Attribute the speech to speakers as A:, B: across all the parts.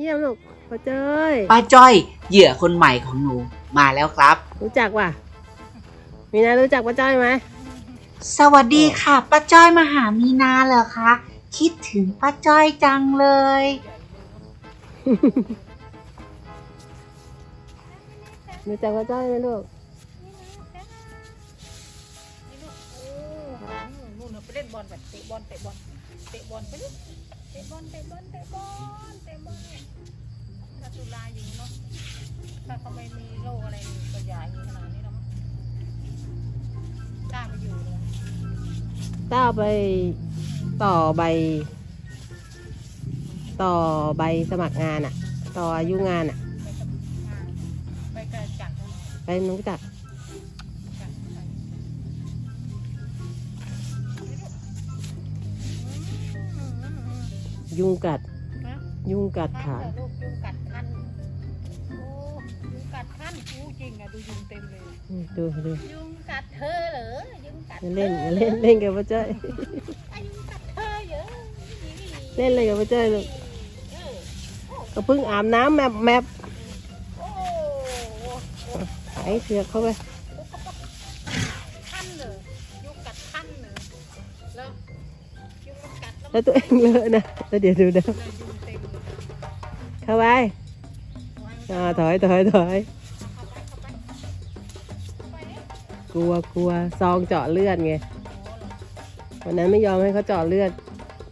A: เยี่ยมลูกป้าเจ้ย
B: ป้าจ้อยเหยื่อคนใหม่ของหนูมาแล้วครับ
A: รู้จักว่ะ มีนารู้จักป้าจ้อยไหม
B: สวัสดีค่ะป้าจ้อยมาหามีนาเหรอคะคิดถึงป้าจ้อยจังเลย
A: รู้จักป้าจ้อยไหมลูก
C: นู่นน่ะไปเล่นบอลแบบเตะบอลเตะบอลเตะบอลไปลูกเตะบอลเตะบอลเตะบอลเตะบอล ถ้าตุลาอยู่เนาะถ้าเขาไม่มีโรคอะไรก็ใหญ่ขนาดนี้แล้วมั้งกล้าไปอยู่เลย
A: ต้าไปต่อใบ ต่อใบสมัครงานอะต่ออายุงานอะ
C: ไปทำงานไปกระจัดตรง
A: ไปน้องจัก
C: จัดไป
A: ยุงกัด
C: นะ
A: ยุงกัด
C: คั
A: ขา
C: นเหรอลูกยุงกัด อู้จริงอะดูยุงเต็มเลย
A: อืมดูดู
C: ยุงกัดเธอเหรอ ยุงกัด
A: อย่าเล่นอย่าเล่นเล่นกับป้าจ้อย
C: อายุงกัดเธอเยอะ
A: เล่นเลยกับป้าจ้อยลูก
C: เออ
A: ก็เพิ่งอาบน้ำแมบแมบ
C: โอ้โห
A: ไอ้เสือกเข้าไป
C: คันเลยยุงกัดคันเลยแล้วยุงมันกัดแล้ว
A: แล้วตัวเองเลอะนะแล้วเดี๋ยวดูนะ
C: เลยยุงเต็มเลย
A: เข้าไปอ่าถอยถอยถอย กลัวกลัวซองเจาะเลือดไง
C: โอ้เหรอ
A: วันนั้นไม่ยอมให้เขาเจาะเลือด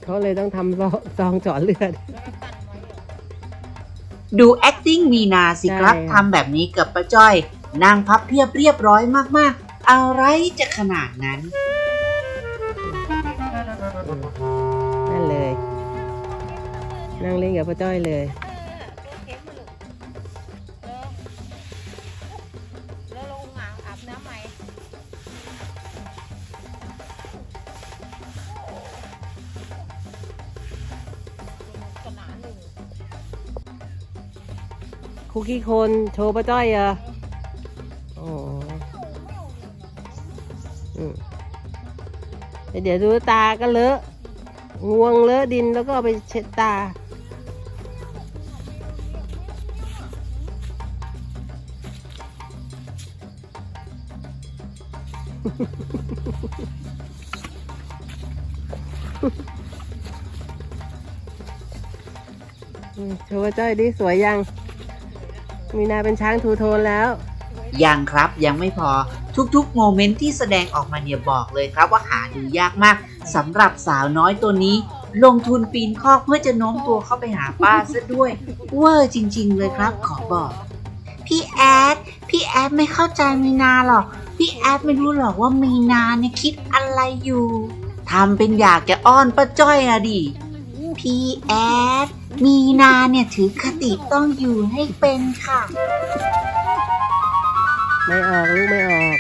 A: เขาเลยต้องทำซองซองเจาะเลือด
C: แล้วก็กันไว้เหรอ
B: ดู acting มีนาสิครับ
A: ใช่ค่ะ
B: ทำแบบนี้กับป้าจ้อย นางพับเพียบเรียบร้อยมากๆ อะไรจะขนาดนั้น
A: นั่นเลย นั่งเล่นกับป้าจ้อยเลย คุกกี้คน โชว์ป้าจ้อยเหรอโอ้อืมเดี๋ยวดูตาก็เลอะ งวงเลอะดินแล้วก็ไปเช็ดตา โชว์ป้าจ้อยดิสวยยัง มีนาเป็นช้างทูโทนแล้ว
B: ยังครับยังไม่พอทุกๆ โมเมนต์ที่แสดงออกมาเนี่ยบอกเลยครับว่าหาดูยากมากสำหรับสาวน้อยตัวนี้ ลงทุนปีนคอกเพื่อจะโน้มตัวเข้าไปหาป้าซะด้วย เวอร์จริง ๆ เลยครับ ขอบอก พี่แอดพี่แอดไม่เข้าใจมีนาหรอก พี่แอดไม่รู้หรอกว่ามีนาเนี่ยคิดอะไรอยู่ทำเป็นอยากจะอ้อนป้าจ้อยอะดิพี่แอด มีนาเนี่ยถือคติต้องอยู่ให้เป็นค่ะ
A: ไม่ออกลูกไม่ออก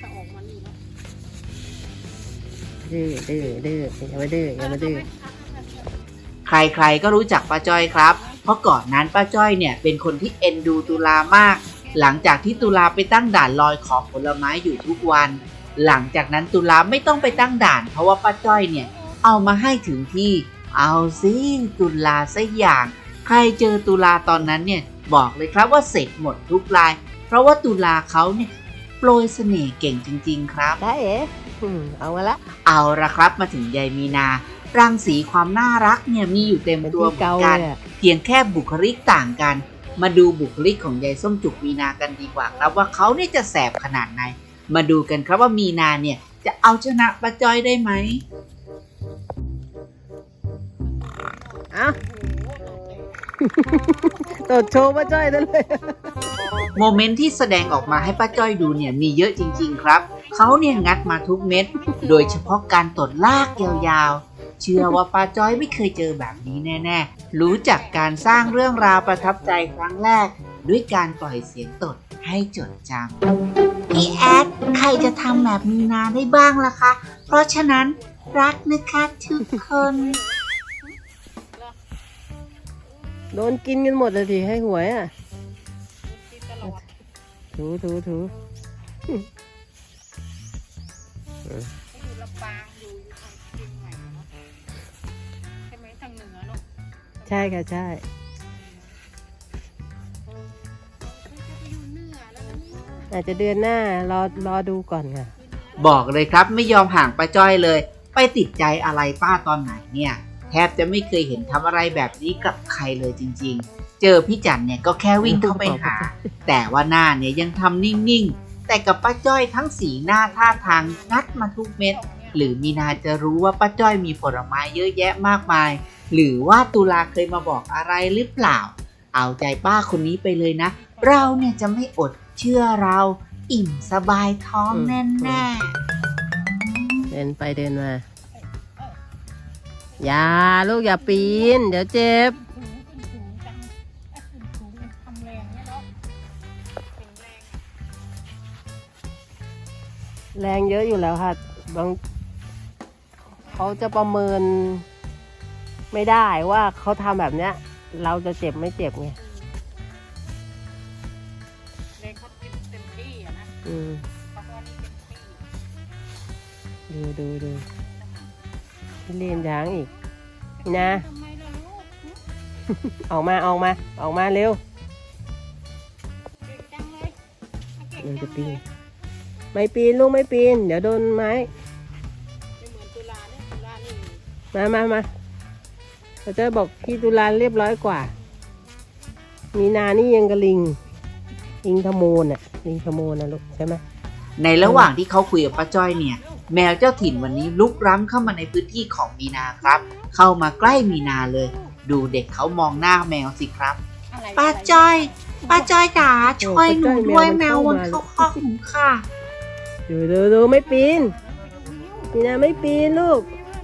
C: ถ้าออกมานี่เนาะ
A: ดื้อดื้อดื้ออย่ามาดื้ออย่ามาดื้อ
B: ใครๆก็รู้จักป้าจ้อยครับ เพราะก่อนนั้นป้าจ้อยเนี่ยเป็นคนที่เอ็นดูตุลามาก หลังจากที่ตุลาไปตั้งด่านลอยขอผลไม้อยู่ทุกวัน หลังจากนั้นตุลาไม่ต้องไปตั้งด่าน เพราะว่าป้าจ้อยเนี่ยเอามาให้ถึงที่ เอาสิตุลาซะอย่าง ใครเจอตุลาตอนนั้นเนี่ยบอกเลยครับว่าเสร็จหมดทุกราย เพราะว่าตุลาเขาเนี่ยโปรยเสน่ห์เก่งจริง ๆ ครับ
A: ได้เอ๋อืมเอามาละ
B: เอาละครับมาถึงยายมีนารังสีความน่ารักเนี่ยมีอยู่เต็ม
A: เป็น
B: ตัว
A: ที่
B: เหมือ
A: เกาน
B: กั
A: เล
B: น
A: ยอะ
B: เพียงแค่บุคลิกต่างกัน มาดูบุคลิกของยายส้มจุกมีนากันดีกว่าครับว่าเขาเนี่ยจะแสบขนาดไหน มาดูกันครับว่ามีนาเนี่ยจะเอาชนะป้าจ้อยได้ไหม
A: เอา
C: โอ้โหตัวเตะ
A: ตดโชว์ป้าจ้อยนั่นเลย
B: โมเมนต์ที่แสดงออกมาให้ป้าจ้อยดูเนี่ยมีเยอะจริง ๆ ครับ เขาเนี่ยงัดมาทุกเม็ด โดยเฉพาะการตดลากยาวๆ เชื่อว่าป้าจ้อยไม่เคยเจอแบบนี้แน่ๆ รู้จักการสร้างเรื่องราวประทับใจครั้งแรก ด้วยการปล่อยเสียงตดให้จดจำพี่แอดใครจะทำแบบมีนาได้บ้างล่ะคะ เพราะฉะนั้นรักนะคะทุกคน
A: โดนกินกันหมดเลยทีให้หวยอะถูถูถู
C: ใช่
A: ใช่ค่ะใช่อาจจะเดือนหน้ารอรอดูก่อนค่ะ
B: บอกเลยครับไม่ยอมห่างป้าจ้อยเลย ไปติดใจอะไรป้าตอนไหนเนี่ย แทบจะไม่เคยเห็นทำอะไรแบบนี้กับใครเลยจริง ๆ เจอพี่จันเนี่ยก็แค่วิ่งเข้าไปหา แต่ว่าหน้าเนี่ยยังทำนิ่งๆ แต่กับป้าจ้อยทั้งสีหน้าท่าทางงัดมาทุกเม็ด หรือมีนาจะรู้ว่าป้าจ้อยมีผลไม้เยอะแยะมากมาย หรือว่าตุลาเคยมาบอกอะไรหรือเปล่า เอาใจป้าคนนี้ไปเลยนะ เราเนี่ยจะไม่อดเชื่อเรา อิ่มสบายท้อง
A: อืม
B: แน่ๆ
A: เดินไปเดินมา อย่าลูกอย่าปีน เดี๋ยวเจ็บ
C: ถูถูจังอะถูถูทำแรงเนี่ยเนาะเป็นแรง
A: แรงเยอะอยู่แล้วค่ะบางเขาจะประเมินไม่ได้ว่าเขาทำแบบเนี้ย เราจะเจ็บไม่เจ็บไง
C: แรงเขาเต็มเต็มที่อะนะ
A: อืม
C: เพราะว่านี่เต็มที่
A: ดูดูดู พี่เลียนยางอีกนี่นะ
C: ทำไมล่ะลูกหึ
A: ออกมาออกมาออกมาเร็ว
C: เก่งจังเลยเก่ง
A: เดี๋ยว
C: จั
A: จะปีน ไม่ปีนลูกไม่ปีน เดี๋ยวโดนไม้
C: ไม่เหมือนตุลาเนี่ยตุลานี่
A: มามามาเราจะบอกพี่ตุลาเรียบร้อยกว่า มีนานี่ยังกระลิง ลิงขโมนอะลิงขโมนนะลูกใช่ไหม
B: ในระหว่างที่เขาคุยกับป้าจ้อยเนี่ย แมวเจ้าถิ่นวันนี้ลุกล้ำเข้ามาในพื้นที่ของมีนาครับ เข้ามาใกล้มีนาเลย ดูเด็กเขามองหน้าแมวสิครับ
C: อะไร
B: ป้า
C: อะไร
B: จ้อยป้าจ้อยจ๋าช่วยหนูด้วยแมวมันเข้าคอกหนูค่ะ
A: ดูดูดูไม่ปีนมีนาไม่ปีนลูก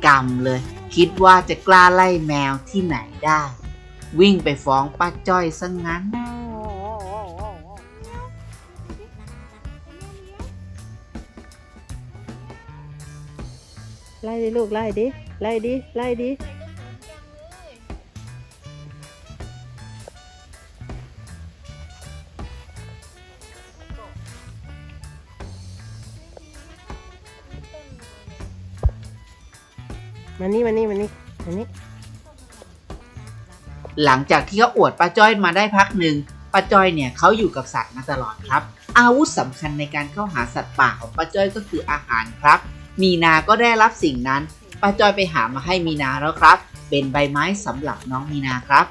B: กำเลย คิดว่าจะกล้าไล่แมวที่ไหนได้ วิ่งไปฟ้องป้าจ้อยซะงั้น
A: ไล่ดิลูกไล่ดิไล่ดิไล่ดิมานี่มานี่มานี่มานี่
B: หลังจากที่เขาอวดป้าจ้อยมาได้พักหนึ่งป้าจ้อยเนี่ยเขาอยู่กับสัตว์มาตลอดครับ อาวุธสำคัญในการเข้าหาสัตว์ป่าของป้าจ้อยก็คืออาหารครับ มีนาก็ได้รับสิ่งนั้นป้าจอยไปหามาให้มีนาแล้วครับ เป็นใบไม้สำหรับน้องมีนาครับ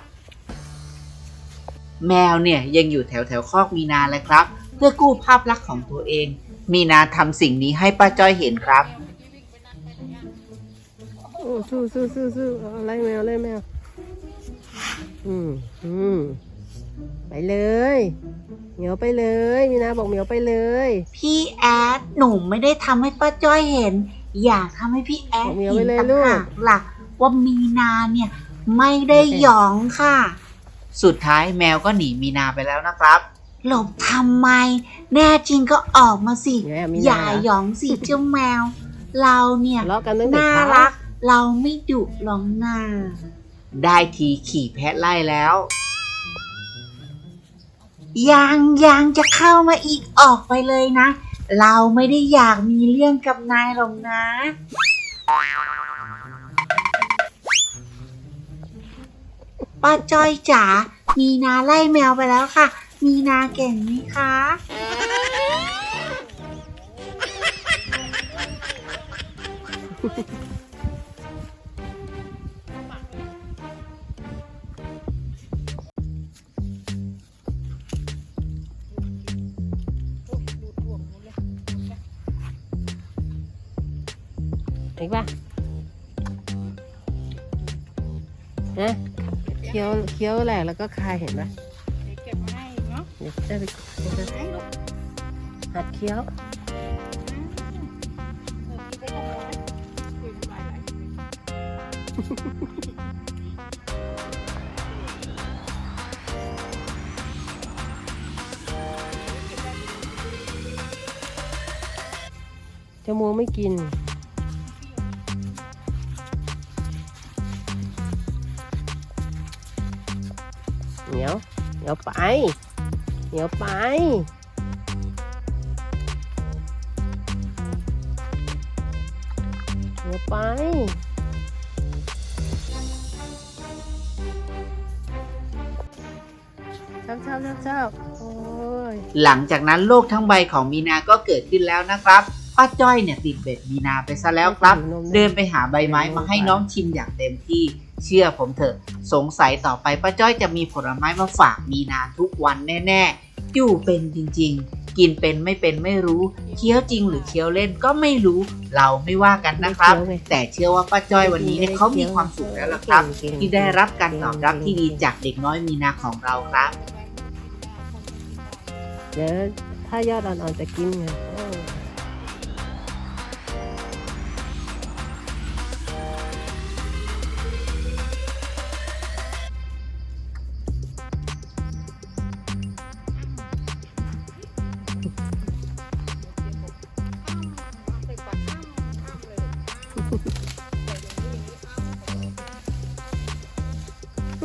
B: แมวเนี่ยยังอยู่แถวแถวคอกมีนาเลยครับ เพื่อกู้ภาพลักษณ์ของตัวเอง มีนาทำสิ่งนี้ให้ป้าจ้อยเห็นครับ
A: โอ้สู้สู้สู้สู้เอาไล่แมวไล่แมวอืมอืม ไปเลยเหมียวไปเลยมีนาบอกเหมียวไปเลย
B: พี่แอดหนูไม่ได้ทำให้ป้าจ้อยเห็น อยากทำให้พี่แอด
A: เอาเมีย
B: เห็
A: ไว้
B: น
A: เลย
B: ต่าง
A: ลูก
B: หากล่ะว่ามีนาเนี่ยไม่ได้หยองค่ะ สุดท้ายแมวก็หนีมีนาไปแล้วนะครับหลบทำไม แน่จริงก็ออกมาสิ
A: แม่มี
B: อย่า
A: นา
B: หยองสิเจ้าแมว เราเนี่ย
A: ทะเลาะกันตั้งแต่
B: น่า
A: เช้า
B: รัก เราไม่ดุหรอกนาได้ทีขี่แพะไล่แล้ว ยังยังจะเข้ามาอีกออกไปเลยนะ เราไม่ได้อยากมีเรื่องกับนายหรอกนะ ป้าจ้อยจ๋า มีนาไล่แมวไปแล้วค่ะ มีนาเก่งไหมคะ
C: ดู
A: อีกป่ะนะเคี้ยวเคี้ยวแหลกแล้วก็คายเห็นป่ะ
C: เดี๋ยวเก็บมาให้อีกเนาะ
A: เดี๋ยวจะไปเดี๋ยวจะ
C: ให้ลูก
A: หัดเคี้ยว
C: เออกินไปก่อนนะคุยน้ำลายไหล
A: จะมัวไม่กิน เหนียวเหนียวไป เหนียวไปเหนียวไปชอบชอบชอบชอบโอ้ย
B: หลังจากนั้นโลกทั้งใบของมีนาก็เกิดขึ้นแล้วนะครับ ป้าจ้อยเนี่ยติดเบ็ดมีนาไปซะแล้วครับ เดินไปหาใบไม้มาให้น้องชิมอย่างเต็มที่เชื่อผมเถอะ สงสัยต่อไปป้าจ้อยจะมีผลไม้มาฝากมีนาทุกวันแน่ๆอยู่เป็นจริงๆ กินเป็นไม่เป็นไม่รู้ เคี้ยวจริงหรือเคี้ยวเล่นก็ไม่รู้ เราไม่ว่ากันนะครับ แต่เชื่อว่าป้าจ้อยวันนี้เนี่ยเขามีความสุขแล้วล่ะครับ ที่ได้รับการตอบรับที่ดีจากเด็กน้อยมีนาของเราครับ
A: เดี๋ยวถ้ายอดอ่อนๆจะกินไง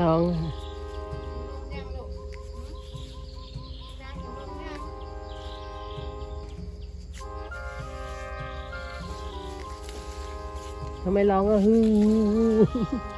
A: ร้องค่ะทำไมร้องอะฮือ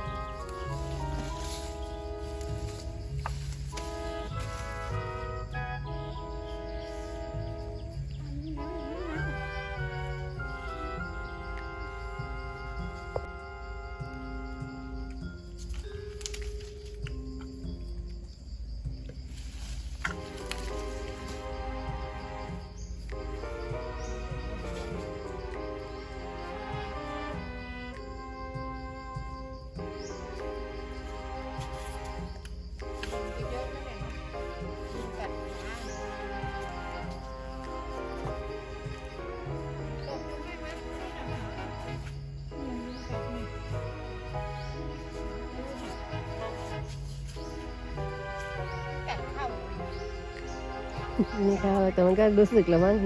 A: นี่ค่ะแต่มันก็รู้สึกแล้วมั้ง